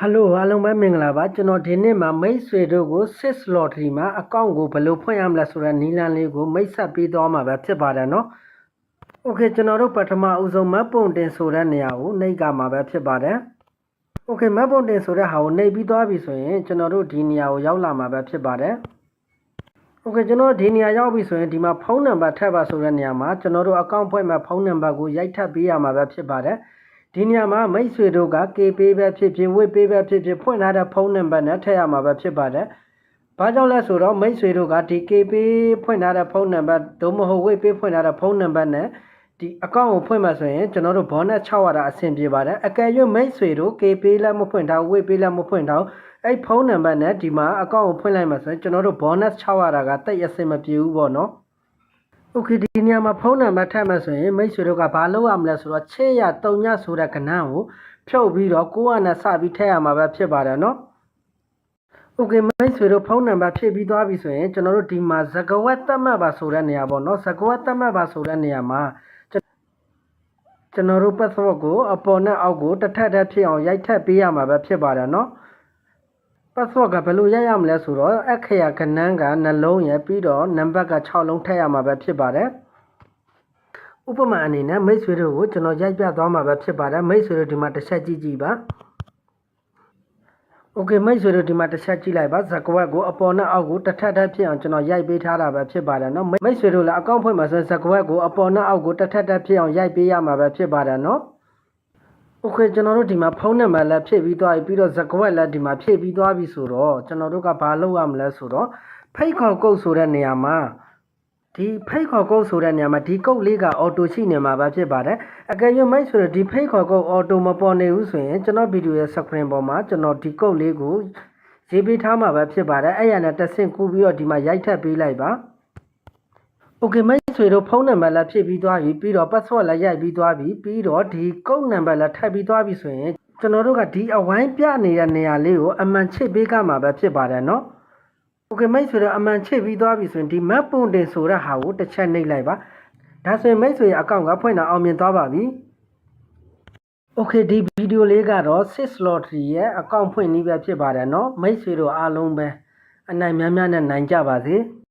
ဟယ်လိုအားလုံးပဲမင်္ဂလာပါကျွန်တော်ဒီနေ့မှာမိတ်ဆွေတို့ကို Six Lottery မှာအကောင့်ကိုဘယ်လိုဖွင့်ရမလဲဆိုတဲ့နည်းလမ်းလေးကိုမိတ်ဆက်ပေးသွားမှာပဲဖြစ်ပါတယ်နော်။ Okay ကျွန်တော်တို့ပထမအဦးဆုံးမတ်ပုံတင်ဆိုတဲ့နေရာကိုနှိပ်ကမှာပဲဖြစ်ပါတယ်။ Okay မတ်ပုံတင်ဆိုတဲ့ဟာကိုနှိပ်ပြီးသွားပြီဆိုရင်ကျွန်တော်တို့ဒီနေရာကိုရောက်လာမှာပဲဖြစ်ပါတယ်။ Okay ကျွန်တော်ဒီနေရာရောက်ပြီဆိုရင်ဒီမှာဖုန်းနံပါတ်ထပ်ပါဆိုတဲ့နေရာမှာကျွန်တော်တို့အကောင့်ဖွင့်မဲ့ဖုန်းနံပါတ်ကိုရိုက်ထပ်ပေးရမှာပဲဖြစ်ပါတယ်။ ဒီနေရာမှာမိတ်ဆွေတို့က KP ပဲဖြစ်ဖြစ် WePay ပဲဖြစ်ဖြစ်ဖွင့်ထားတဲ့ဖုန်းနံပါတ်နဲ့ထည့်ရမှာပဲဖြစ်ပါတယ်။ဘာကြောင့်လဲဆိုတော့မိတ်ဆွေတို့ကဒီ KP ဖွင့်ထားတဲ့ဖုန်းနံပါတ်သို့မဟုတ် WePay ဖွင့်ထားတဲ့ဖုန်းနံပါတ်နဲ့ဒီအကောင့်ကိုဖွင့်မှဆိုရင်ကျွန်တော်တို့ bonus 6ရတာအဆင်ပြေပါတယ်အကယ်၍မိတ်ဆွေတို့ KP လည်းမဖွင့်ထား WePay လည်းမဖွင့်ထားအဲ့ဖုန်းနံပါတ်နဲ့ဒီမှာအကောင့်ကိုဖွင့်လိုက်မှဆိုရင်ကျွန်တော်တို့ bonus 6ရတာကတိတ်အဆင်မပြေဘူးပေါ့နော် โอเคဒီနေရာမှာဖုန်းနံပါတ်ထည့်မှဆိုရင်မိတ်ဆွေတို့ကဘာလုပ်ရမလဲဆိုတော့ချေရတုံညဆိုတဲ့ကဏ္ဍကိုဖြုတ်ပြီးတော့ကိုယ့်အနေစပြီးထည့်ရမှာပဲဖြစ်ပါတယ်နော်โอเคမိတ်ဆွေတို့ဖုန်းနံပါတ်ဖြည့်ပြီးသွားပြီဆိုရင်ကျွန်တော်တို့ဒီမှာဇကဝက်တက်မှတ်ပါဆိုတဲ့နေရာပေါ့နော်ဇကဝက်တက်မှတ်ပါဆိုတဲ့နေရာမှာကျွန်တော်တို့ password ကိုအပေါ်နဲ့အောက်ကိုတစ်ထပ်ထပ်ဖြစ်အောင်ရိုက်ထပ်ပေးရမှာပဲဖြစ်ပါတယ်နော် password ကဘယ်လိုရိုက်ရမလဲဆိုတော့အခရာကဏ္ဍကနှလုံးရယ်ပြီးတော့နံပါတ်က6လုံးထည့်ရမှာပဲဖြစ်ပါတယ်ဥပမာအနေနဲ့မိတ်ဆွေတို့ကိုကျွန်တော်ရိုက်ပြသွားမှာပဲဖြစ်ပါတယ်မိတ်ဆွေတို့ဒီမှာတစ်ချက်ကြည့်ကြည့်ပါโอเคမိတ်ဆွေတို့ဒီမှာတစ်ချက်ကြည့်လိုက်ပါဇကွက်ကိုအပေါ်နဲ့အောက်ကိုတစ်ထပ်ထပ်ဖြစ်အောင်ကျွန်တော်ရိုက်ပေးထားတာပဲဖြစ်ပါတယ်เนาะမိတ်ဆွေတို့လည်းအကောင့်ဖွင့်မှာဆိုရင်ဇကွက်ကိုအပေါ်နဲ့အောက်ကိုတစ်ထပ်ထပ်ဖြစ်အောင်ရိုက်ပေးရမှာပဲဖြစ်ပါတယ်เนาะ โอเคကျွန်တော်တို့ဒီမှာဖုန်းနံပါတ်လည်းဖြည့်ပြီးသွားပြီပြီးတော့ဇကွက်လည်းဒီမှာဖြည့်ပြီးသွားပြီဆိုတော့ကျွန်တော်တို့ကဘာလုပ်ရမလဲဆိုတော့ဖိတ်ခေါ်ကုတ်ဆိုတဲ့နေရာမှာဒီဖိတ်ခေါ်ကုတ်ဆိုတဲ့နေရာမှာဒီကုတ်လေးကအော်တိုရှိနေမှာပဲဖြစ်ပါတယ်အကယ်၍မိတ်ဆိုတော့ဒီဖိတ်ခေါ်ကုတ်အော်တိုမပေါ်နေဘူးဆိုရင်ကျွန်တော်ဗီဒီယိုရဲ့ screen ပေါ်မှာကျွန်တော်ဒီကုတ်လေးကိုရေးပေးထားမှာပဲဖြစ်ပါတယ်အဲ့ရနဲ့တစ်ဆင့်ကူးပြီးတော့ဒီမှာရိုက်ထပ်ပေးလိုက်ပါ โอเคမိတ်ဆွေတို့ဖုန်းနံပါတ်လည်းဖြည့်ပြီးသွားပြီပြီးတော့ password လည်းရိုက်ပြီးသွားပြီပြီးတော့ဒီကုတ်နံပါတ်လည်းထပ်ပြီးသွားပြီဆိုရင်ကျွန်တော်တို့ကဒီအဝိုင်းပြနေတဲ့နေရာလေးကိုအမှန်ချစ်ပေးကမှာပဲဖြစ်ပါတယ်เนาะโอเคမိတ်ဆွေတို့အမှန်ချစ်ပြီးသွားပြီဆိုရင်ဒီ map ပုံတင်ဆိုတဲ့ဟာကိုတစ်ချက်နှိပ်လိုက်ပါဒါဆိုရင်မိတ်ဆွေအကောင့်ကဖွင့်တာအောင်မြင်သွားပါပြီโอเคဒီဗီဒီယိုလေးကတော့ Six Lottery ရဲ့အကောင့်ဖွင့်နည်းပဲဖြစ်ပါတယ်เนาะမိတ်ဆွေတို့အားလုံးပဲအနိုင်များများနဲ့နိုင်ကြပါစေ